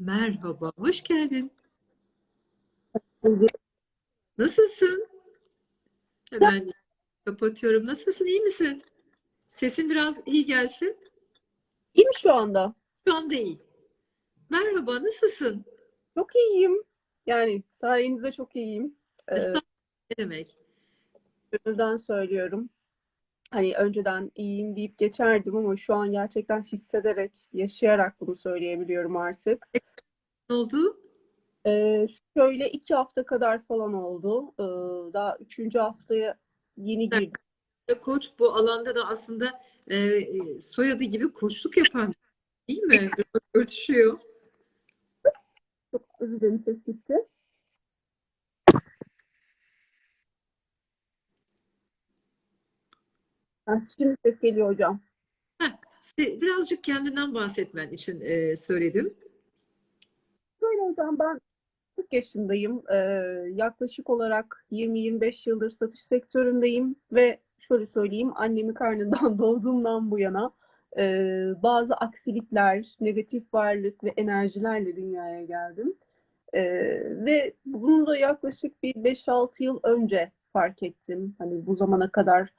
Merhaba, hoş geldin. Nasılsın? Hemen kapatıyorum. Nasılsın, iyi misin? Sesin biraz iyi gelsin. İyiyim şu anda. Şu anda iyi. Merhaba, nasılsın? Çok iyiyim. Yani sayenizde çok iyiyim. Ee, Estağfurullah, ne demek? gönülden söylüyorum. Hani önceden iyiyim deyip geçerdim ama şu an gerçekten hissederek, yaşayarak bunu söyleyebiliyorum artık. Oldu? Ee, şöyle iki hafta kadar falan oldu. Ee, daha üçüncü haftaya yeni girdim. Koç bu alanda da aslında e, soyadı gibi koçluk yapan değil mi? Biraz örtüşüyor. Çok özür dilerim ses gitti. Ha, şimdi ses geliyor hocam. Heh, birazcık kendinden bahsetmen için e, söyledim. Böyle hocam ben 40 yaşındayım. Ee, yaklaşık olarak 20-25 yıldır satış sektöründeyim ve şöyle söyleyeyim annemin karnından doğduğumdan bu yana e, bazı aksilikler, negatif varlık ve enerjilerle dünyaya geldim. Ee, ve bunu da yaklaşık bir 5-6 yıl önce fark ettim. Hani bu zamana kadar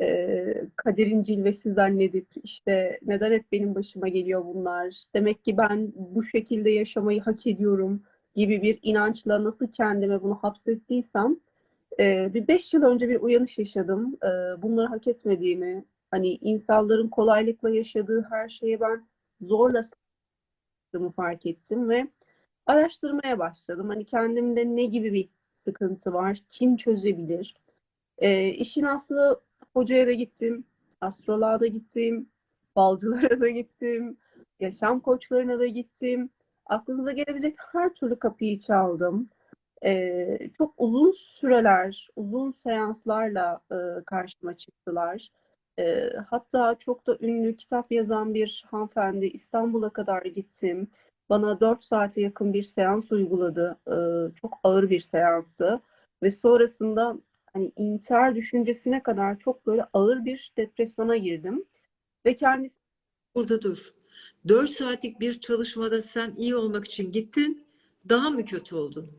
e, kaderin cilvesi zannedip işte neden hep benim başıma geliyor bunlar? Demek ki ben bu şekilde yaşamayı hak ediyorum gibi bir inançla nasıl kendime bunu hapsettiysem e, bir beş yıl önce bir uyanış yaşadım. E, bunları hak etmediğimi, hani insanların kolaylıkla yaşadığı her şeye ben zorla fark ettim ve araştırmaya başladım. Hani kendimde ne gibi bir sıkıntı var, kim çözebilir? E, işin aslı hocaya da gittim, astroloğa da gittim, balcılara da gittim, yaşam koçlarına da gittim. Aklınıza gelebilecek her türlü kapıyı çaldım. Ee, çok uzun süreler, uzun seanslarla e, karşıma çıktılar. Ee, hatta çok da ünlü kitap yazan bir hanımefendi İstanbul'a kadar gittim. Bana 4 saate yakın bir seans uyguladı. Ee, çok ağır bir seanstı. Ve sonrasında hani intihar düşüncesine kadar çok böyle ağır bir depresyona girdim. Ve kendisi Burada dur. 4 saatlik bir çalışmada sen iyi olmak için gittin. Daha mı kötü oldun?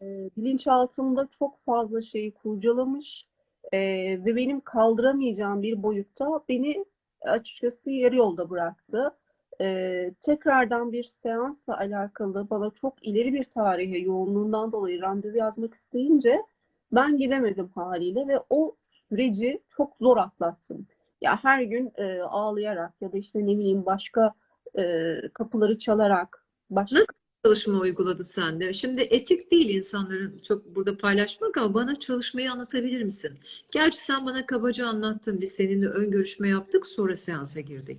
e, bilinçaltımda çok fazla şeyi kurcalamış e, ve benim kaldıramayacağım bir boyutta beni açıkçası yarı yolda bıraktı. E, tekrardan bir seansla alakalı bana çok ileri bir tarihe yoğunluğundan dolayı randevu yazmak isteyince ben gidemedim haliyle ve o süreci çok zor atlattım. Ya her gün e, ağlayarak ya da işte ne bileyim başka e, kapıları çalarak başka Nasıl çalışma uyguladı sende? Şimdi etik değil insanların çok burada paylaşmak ama bana çalışmayı anlatabilir misin? Gerçi sen bana kabaca anlattın. Biz seninle ön görüşme yaptık, sonra seansa girdik.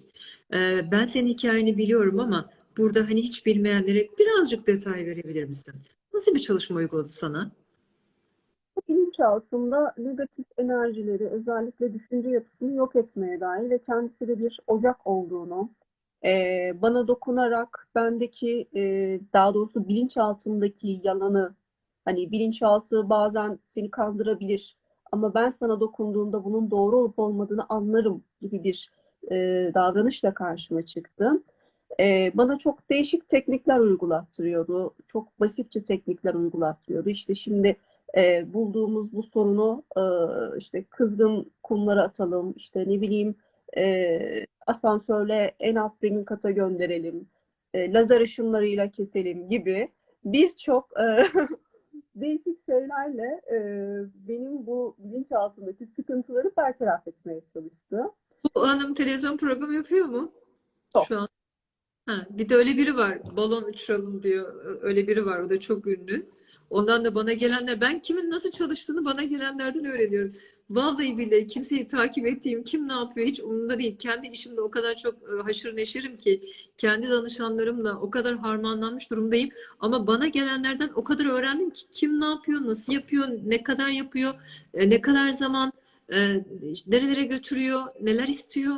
Ee, ben senin hikayeni biliyorum ama burada hani hiç bilmeyenlere birazcık detay verebilir misin? Nasıl bir çalışma uyguladı sana? Bilinçaltında negatif enerjileri, özellikle düşünce yapısını yok etmeye dair ve kendisi de bir ocak olduğunu, e, bana dokunarak bendeki, e, daha doğrusu bilinçaltımdaki yalanı, hani bilinçaltı bazen seni kandırabilir ama ben sana dokunduğumda bunun doğru olup olmadığını anlarım gibi bir e, davranışla karşıma çıktı. E, bana çok değişik teknikler uygulattırıyordu. Çok basitçe teknikler uygulattırıyordu. İşte şimdi e, bulduğumuz bu sorunu e, işte kızgın kumlara atalım, işte ne bileyim e, asansörle en alt zemin kata gönderelim, e, lazer ışınlarıyla keselim gibi birçok e, değişik şeylerle e, benim bu bilinçaltındaki sıkıntıları bertaraf etmeye çalıştı. Bu hanım televizyon programı yapıyor mu? Yok. Şu an. Ha, bir de öyle biri var. Balon uçuralım diyor. Öyle biri var. O da çok ünlü. Ondan da bana gelenler, ben kimin nasıl çalıştığını bana gelenlerden öğreniyorum. Vallahi billahi kimseyi takip ettiğim, kim ne yapıyor hiç umurumda değil. Kendi işimde o kadar çok e, haşır neşirim ki, kendi danışanlarımla o kadar harmanlanmış durumdayım. Ama bana gelenlerden o kadar öğrendim ki kim ne yapıyor, nasıl yapıyor, ne kadar yapıyor, e, ne kadar zaman, e, nerelere götürüyor, neler istiyor.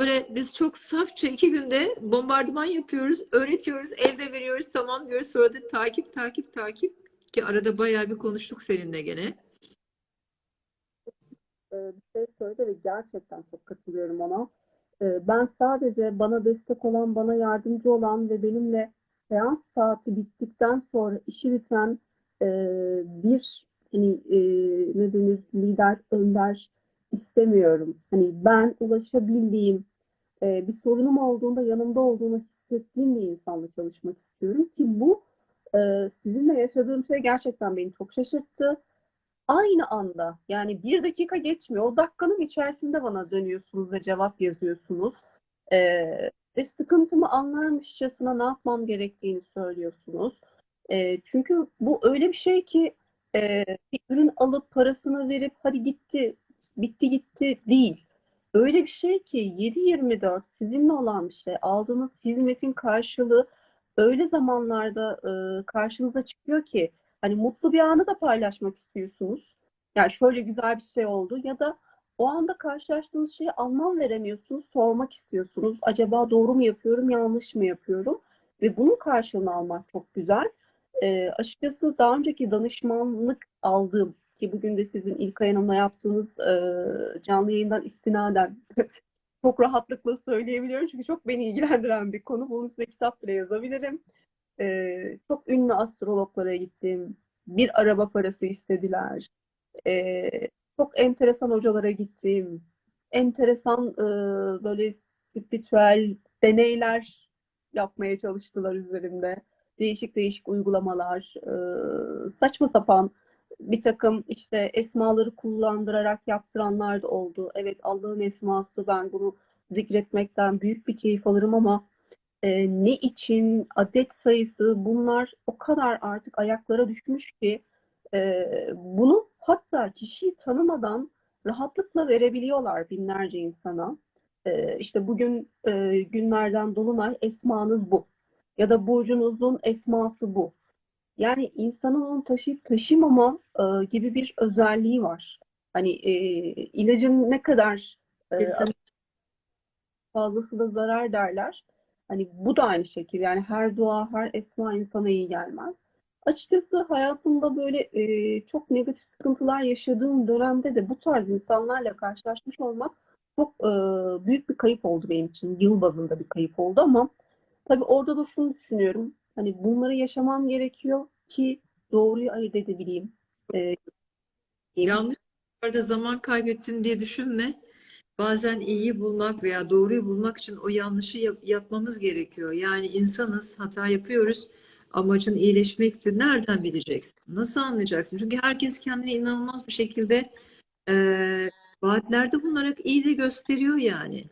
Böyle biz çok safça iki günde bombardıman yapıyoruz, öğretiyoruz, elde veriyoruz, tamam diyoruz. Sonra da takip, takip, takip. Ki arada bayağı bir konuştuk seninle gene. e, bir şey söyledi ve gerçekten çok katılıyorum ona. Ee, Ben sadece bana destek olan, bana yardımcı olan ve benimle seans saati bittikten sonra işi biten e, bir hani e, ne denir lider, önder istemiyorum. Hani ben ulaşabildiğim, e, bir sorunum olduğunda yanımda olduğunu hissettiğim bir insanla çalışmak istiyorum ki bu e, sizinle yaşadığım şey gerçekten beni çok şaşırttı. Aynı anda yani bir dakika geçmiyor. O dakikanın içerisinde bana dönüyorsunuz ve cevap yazıyorsunuz. Ee, ve sıkıntımı anlarmışçasına ne yapmam gerektiğini söylüyorsunuz. Ee, çünkü bu öyle bir şey ki e, bir ürün alıp parasını verip hadi gitti, bitti gitti değil. Öyle bir şey ki 7-24 sizinle olan bir şey. Aldığınız hizmetin karşılığı öyle zamanlarda e, karşınıza çıkıyor ki Hani mutlu bir anı da paylaşmak istiyorsunuz. Yani şöyle güzel bir şey oldu ya da o anda karşılaştığınız şeye anlam veremiyorsunuz, sormak istiyorsunuz. Acaba doğru mu yapıyorum, yanlış mı yapıyorum? Ve bunun karşılığını almak çok güzel. Ee, açıkçası daha önceki danışmanlık aldığım ki bugün de sizin İlkay Hanım'la yaptığınız e, canlı yayından istinaden çok rahatlıkla söyleyebiliyorum. Çünkü çok beni ilgilendiren bir konu. Bunun üstüne kitap bile yazabilirim. Ee, çok ünlü astrologlara gittim. Bir araba parası istediler. Ee, çok enteresan hocalara gittim. Enteresan e, böyle spiritüel deneyler yapmaya çalıştılar üzerimde. Değişik değişik uygulamalar, e, saçma sapan bir takım işte esmaları kullandırarak yaptıranlar da oldu. Evet Allah'ın esması ben bunu zikretmekten büyük bir keyif alırım ama e, ne için, adet sayısı bunlar o kadar artık ayaklara düşmüş ki e, bunu hatta kişiyi tanımadan rahatlıkla verebiliyorlar binlerce insana. E, işte bugün e, günlerden dolunay esmanız bu ya da burcunuzun esması bu. Yani insanın onu taşıyıp taşımama e, gibi bir özelliği var. Hani e, ilacın ne kadar e, fazlası da zarar derler. Hani bu da aynı şekilde yani her dua, her esma insana iyi gelmez. Açıkçası hayatımda böyle e, çok negatif sıkıntılar yaşadığım dönemde de bu tarz insanlarla karşılaşmış olmak çok e, büyük bir kayıp oldu benim için. Yıl bazında bir kayıp oldu ama tabii orada da şunu düşünüyorum. Hani bunları yaşamam gerekiyor ki doğruyu ayırt edebileyim. E, Yanlış yerde zaman kaybettin diye düşünme. Bazen iyiyi bulmak veya doğruyu bulmak için o yanlışı yap- yapmamız gerekiyor. Yani insanız, hata yapıyoruz. Amacın iyileşmektir. Nereden bileceksin? Nasıl anlayacaksın? Çünkü herkes kendini inanılmaz bir şekilde eee vaatlerde bulunarak iyi de gösteriyor yani.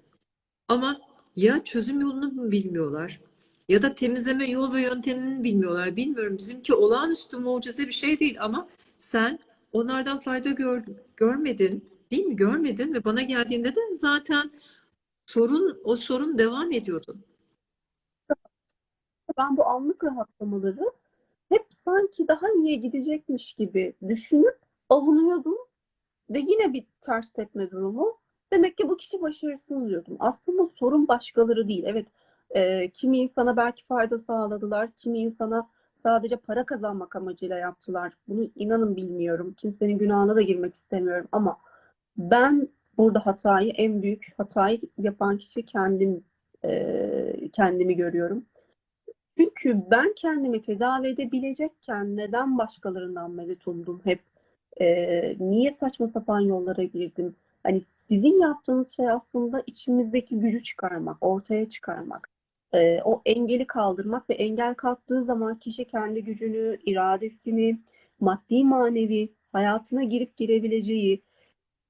Ama ya çözüm yolunu mu bilmiyorlar ya da temizleme yol ve yöntemini bilmiyorlar. Bilmiyorum. Bizimki olağanüstü mucize bir şey değil ama sen onlardan fayda gör, görmedin, değil mi? Görmedin ve bana geldiğinde de zaten sorun o sorun devam ediyordu. ben bu anlık rahatlamaları hep sanki daha iyiye gidecekmiş gibi düşünüp avunuyordum ve yine bir ters tepme durumu. Demek ki bu kişi başarısız diyordum. Aslında sorun başkaları değil. Evet, e, kimi insana belki fayda sağladılar, kimi insana sadece para kazanmak amacıyla yaptılar. Bunu inanın bilmiyorum. Kimsenin günahına da girmek istemiyorum ama ben burada hatayı, en büyük hatayı yapan kişi kendim, e, kendimi görüyorum. Çünkü ben kendimi tedavi edebilecekken neden başkalarından medet umdum hep? Ee, niye saçma sapan yollara girdim? Hani sizin yaptığınız şey aslında içimizdeki gücü çıkarmak, ortaya çıkarmak. Ee, o engeli kaldırmak ve engel kalktığı zaman kişi kendi gücünü, iradesini, maddi manevi hayatına girip girebileceği,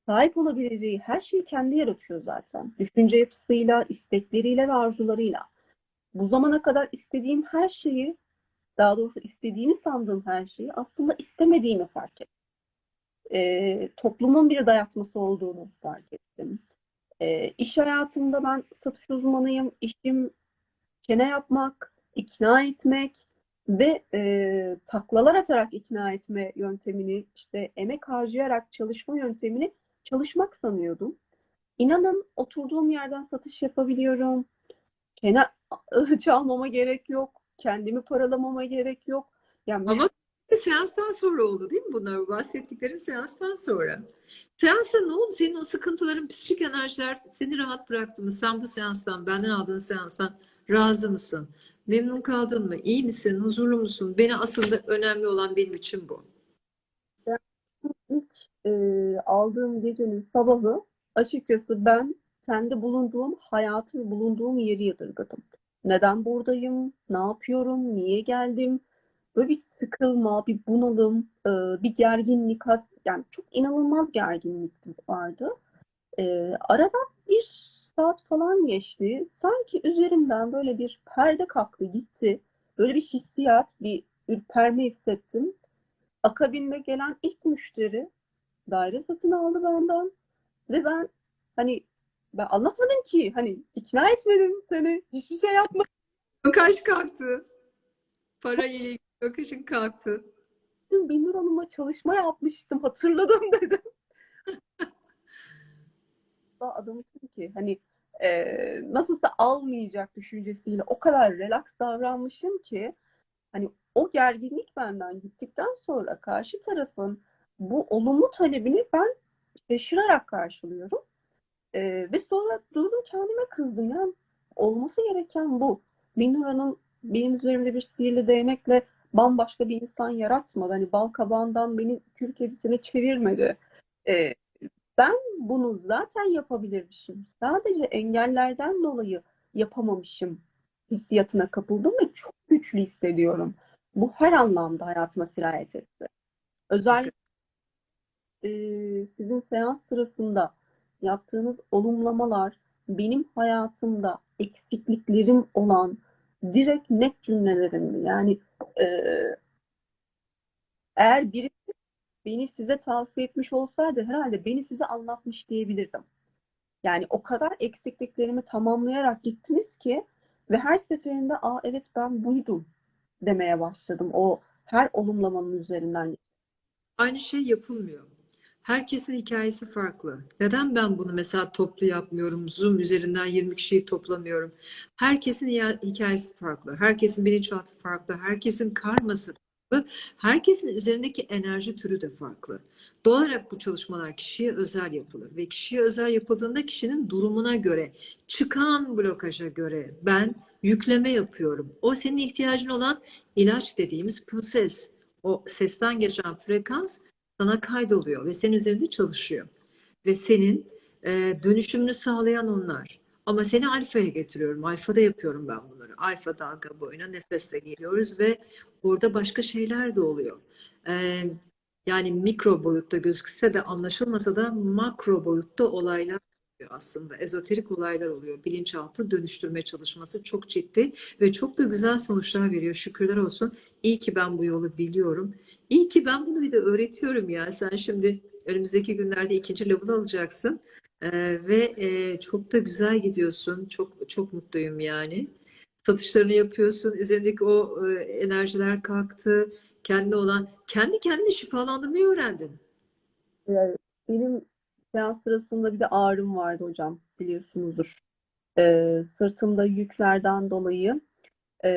sahip olabileceği her şeyi kendi yaratıyor zaten. Düşünce yapısıyla, istekleriyle ve arzularıyla. Bu zamana kadar istediğim her şeyi, daha doğrusu istediğimi sandığım her şeyi aslında istemediğimi fark ettim. Ee, toplumun bir dayatması olduğunu fark ettim. Ee, iş hayatımda ben satış uzmanıyım. İşim çene yapmak, ikna etmek ve e, taklalar atarak ikna etme yöntemini, işte emek harcayarak çalışma yöntemini çalışmak sanıyordum. İnanın oturduğum yerden satış yapabiliyorum. Çene çalmama gerek yok. Kendimi paralamama gerek yok. Yani Ama seanstan sonra oldu değil mi bunlar? Bu Bahsettiklerin seanstan sonra. Seansta ne oldu? Senin o sıkıntıların, psikik enerjiler seni rahat bıraktı mı? Sen bu seanstan, benden aldığın seanstan razı mısın? Memnun kaldın mı? İyi misin? Huzurlu musun? Beni aslında önemli olan benim için bu. İlk e, aldığım gecenin sabahı açıkçası ben kendi bulunduğum hayatı bulunduğum yeri yadırgadım. Neden buradayım? Ne yapıyorum? Niye geldim? Böyle bir sıkılma, bir bunalım, e, bir gerginlik, yani çok inanılmaz gerginlik vardı. E, aradan bir saat falan geçti. Sanki üzerimden böyle bir perde kalktı gitti. Böyle bir hissiyat, bir ürperme hissettim. Akabinde gelen ilk müşteri daire satın aldı benden ve ben hani ben anlatmadım ki hani ikna etmedim seni hiçbir şey yapmadım Bakış kalktı. Para ile ilgili bakışın kalktı. Binur Hanım'la çalışma yapmıştım hatırladım dedim. Daha Adam için ki hani e, nasılsa almayacak düşüncesiyle o kadar relax davranmışım ki hani o gerginlik benden gittikten sonra karşı tarafın bu olumlu talebini ben şaşırarak karşılıyorum. E, ve sonra durdum kendime kızdım ya olması gereken bu. Binur benim üzerimde bir sihirli değnekle bambaşka bir insan yaratmadı. Hani bal kabağından beni kül kedisine çevirmedi. E, ben bunu zaten yapabilirmişim. Sadece engellerden dolayı yapamamışım hissiyatına kapıldım ve çok güçlü hissediyorum. Bu her anlamda hayatıma sirayet etti. Özellikle e, sizin seans sırasında yaptığınız olumlamalar benim hayatımda eksikliklerim olan direkt net cümlelerimdi. Yani e, eğer biri beni size tavsiye etmiş olsaydı herhalde beni size anlatmış diyebilirdim. Yani o kadar eksikliklerimi tamamlayarak gittiniz ki ve her seferinde aa evet ben buydum demeye başladım. O her olumlamanın üzerinden. Aynı şey yapılmıyor. Herkesin hikayesi farklı. Neden ben bunu mesela toplu yapmıyorum? Zoom üzerinden 20 kişiyi toplamıyorum. Herkesin hikayesi farklı. Herkesin bilinçaltı farklı. Herkesin karması. Herkesin üzerindeki enerji türü de farklı. Doğal olarak bu çalışmalar kişiye özel yapılır ve kişiye özel yapıldığında kişinin durumuna göre, çıkan blokaja göre ben yükleme yapıyorum. O senin ihtiyacın olan ilaç dediğimiz proses. O sesten geçen frekans sana kaydoluyor ve senin üzerinde çalışıyor. Ve senin e, dönüşümünü sağlayan onlar. Ama seni alfaya getiriyorum. Alfada yapıyorum ben bunları. Alfa dalga boyuna nefesle geliyoruz ve orada başka şeyler de oluyor. E, yani mikro boyutta gözükse de anlaşılmasa da makro boyutta olaylar oluyor aslında. Ezoterik olaylar oluyor. Bilinçaltı dönüştürme çalışması çok ciddi ve çok da güzel sonuçlar veriyor. Şükürler olsun. İyi ki ben bu yolu biliyorum. İyi ki ben bunu bir de öğretiyorum ya. Sen şimdi önümüzdeki günlerde ikinci level alacaksın. Ee, ve e, çok da güzel gidiyorsun. Çok çok mutluyum yani. Satışlarını yapıyorsun. Üzerindeki o e, enerjiler kalktı. Kendine olan, kendi kendini şifalandırmayı öğrendin. Yani benim seans sırasında bir de ağrım vardı hocam biliyorsunuzdur. Ee, sırtımda yüklerden dolayı Ee,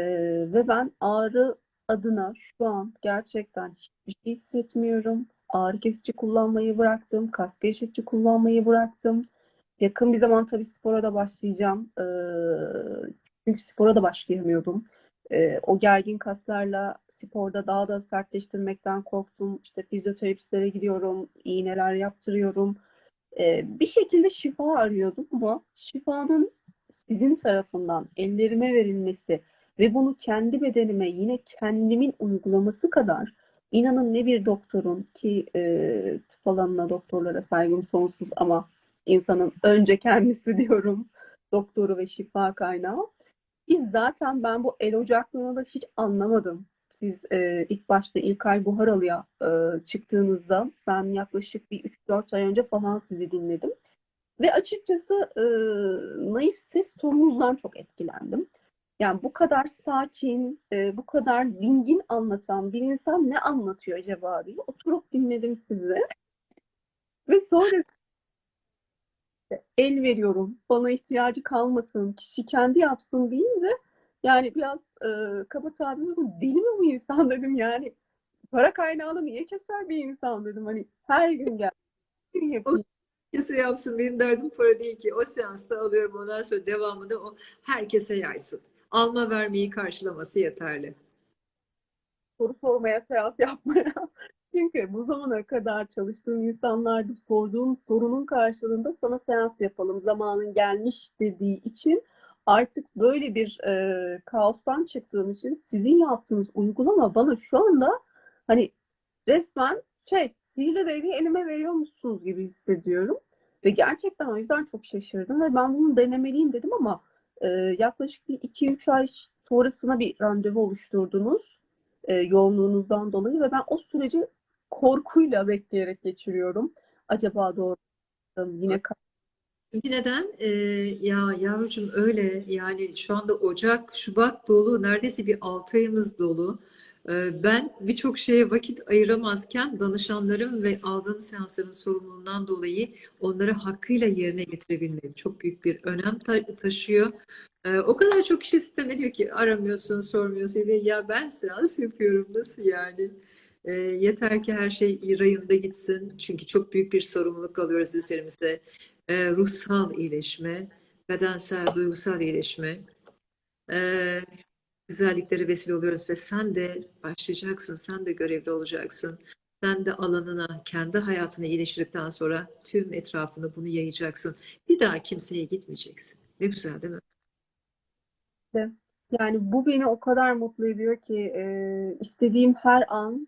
ve ben ağrı adına şu an gerçekten hiçbir şey hissetmiyorum. Ağrı kesici kullanmayı bıraktım. Kas gevşetici kullanmayı bıraktım. Yakın bir zaman tabii spora da başlayacağım. Ee, çünkü spora da başlayamıyordum. Ee, o gergin kaslarla sporda daha da sertleştirmekten korktum. İşte fizyoterapistlere gidiyorum, iğneler yaptırıyorum. Ee, bir şekilde şifa arıyordum ama şifanın sizin tarafından ellerime verilmesi ve bunu kendi bedenime yine kendimin uygulaması kadar inanın ne bir doktorun ki e, tıp alanına doktorlara saygım sonsuz ama insanın önce kendisi diyorum doktoru ve şifa kaynağı. Biz zaten ben bu el ocaklığını da hiç anlamadım. Siz e, ilk başta İlkay Buharalı'ya e, çıktığınızda ben yaklaşık bir 3-4 ay önce falan sizi dinledim. Ve açıkçası e, naif ses tonunuzdan çok etkilendim. Yani bu kadar sakin, e, bu kadar dingin anlatan bir insan ne anlatıyor acaba diye oturup dinledim sizi. Ve sonra el veriyorum, bana ihtiyacı kalmasın, kişi kendi yapsın deyince yani biraz e, kaba tabirle bu deli mi bu insan dedim yani. para kaynağını niye keser bir insan dedim. Hani her gün gel. Gün yapayım. Herkese yapsın. Benim derdim para değil ki. O seansta alıyorum. Ondan sonra devamında o herkese yaysın. Alma vermeyi karşılaması yeterli. soru sormaya, seans yapmaya. Çünkü bu zamana kadar çalıştığım insanlarda sorduğum sorunun karşılığında sana seans yapalım, zamanın gelmiş dediği için artık böyle bir e, kaostan çıktığım için sizin yaptığınız uygulama bana şu anda hani resmen şey sihirli değneği elime veriyormuşsunuz gibi hissediyorum. Ve gerçekten o yüzden çok şaşırdım ve ben bunu denemeliyim dedim ama e, yaklaşık bir 2-3 ay sonrasına bir randevu oluşturdunuz e, yoğunluğunuzdan dolayı ve ben o süreci korkuyla bekleyerek geçiriyorum. Acaba doğru yine Çünkü neden? Ee, ya yavrucuğum öyle yani şu anda Ocak, Şubat dolu neredeyse bir 6 ayımız dolu. Ee, ben birçok şeye vakit ayıramazken danışanlarım ve aldığım seansların sorumluluğundan dolayı onları hakkıyla yerine getirebilmek çok büyük bir önem ta- taşıyor. Ee, o kadar çok kişi sistem ediyor ki aramıyorsun, sormuyorsun ve ya ben seans yapıyorum nasıl yani? Ee, yeter ki her şey rayında gitsin. Çünkü çok büyük bir sorumluluk alıyoruz üzerimize e, ruhsal iyileşme, bedensel, duygusal iyileşme, e, güzelliklere vesile oluyoruz ve sen de başlayacaksın, sen de görevli olacaksın. Sen de alanına, kendi hayatına iyileştirdikten sonra tüm etrafını bunu yayacaksın. Bir daha kimseye gitmeyeceksin. Ne güzel değil mi? Yani bu beni o kadar mutlu ediyor ki e, istediğim her an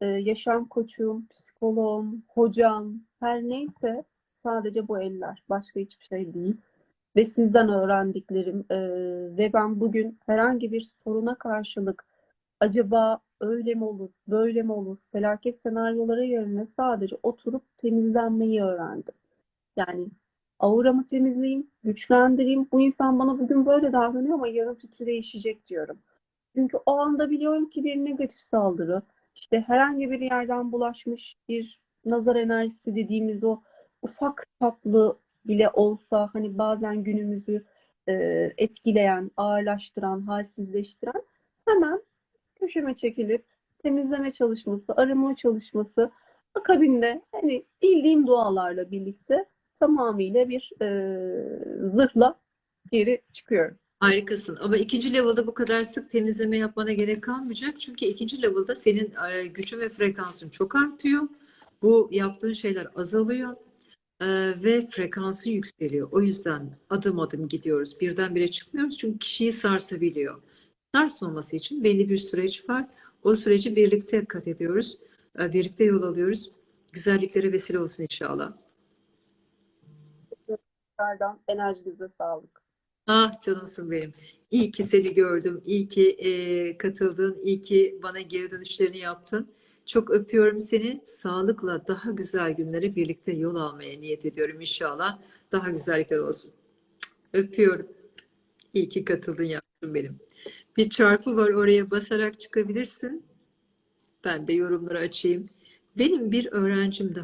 e, yaşam koçum, psikoloğum, hocam, her neyse sadece bu eller. Başka hiçbir şey değil. Ve sizden öğrendiklerim e, ve ben bugün herhangi bir soruna karşılık acaba öyle mi olur, böyle mi olur, felaket senaryoları yerine sadece oturup temizlenmeyi öğrendim. Yani auramı temizleyeyim, güçlendireyim. Bu insan bana bugün böyle davranıyor ama yarın fikri değişecek diyorum. Çünkü o anda biliyorum ki bir negatif saldırı, işte herhangi bir yerden bulaşmış bir nazar enerjisi dediğimiz o ufak çaplı bile olsa hani bazen günümüzü e, etkileyen, ağırlaştıran, halsizleştiren hemen köşeme çekilip temizleme çalışması, arınma çalışması akabinde hani bildiğim dualarla birlikte tamamıyla bir e, zırhla geri çıkıyorum. Harikasın. Ama ikinci level'da bu kadar sık temizleme yapmana gerek kalmayacak. Çünkü ikinci level'da senin e, gücün ve frekansın çok artıyor. Bu yaptığın şeyler azalıyor. Ee, ve frekansın yükseliyor. O yüzden adım adım gidiyoruz. Birdenbire çıkmıyoruz çünkü kişiyi sarsabiliyor. Sarsmaması için belli bir süreç var. O süreci birlikte kat ediyoruz. Ee, Birlikte yol alıyoruz. Güzelliklere vesile olsun inşallah. Tekrardan enerjinize sağlık. Ah canımsın benim. İyi ki seni gördüm. İyi ki e, katıldın. İyi ki bana geri dönüşlerini yaptın. Çok öpüyorum seni. Sağlıkla daha güzel günlere birlikte yol almaya niyet ediyorum inşallah. Daha güzellikler olsun. Öpüyorum. İyi ki katıldın yavrum benim. Bir çarpı var oraya basarak çıkabilirsin. Ben de yorumları açayım. Benim bir öğrencim daha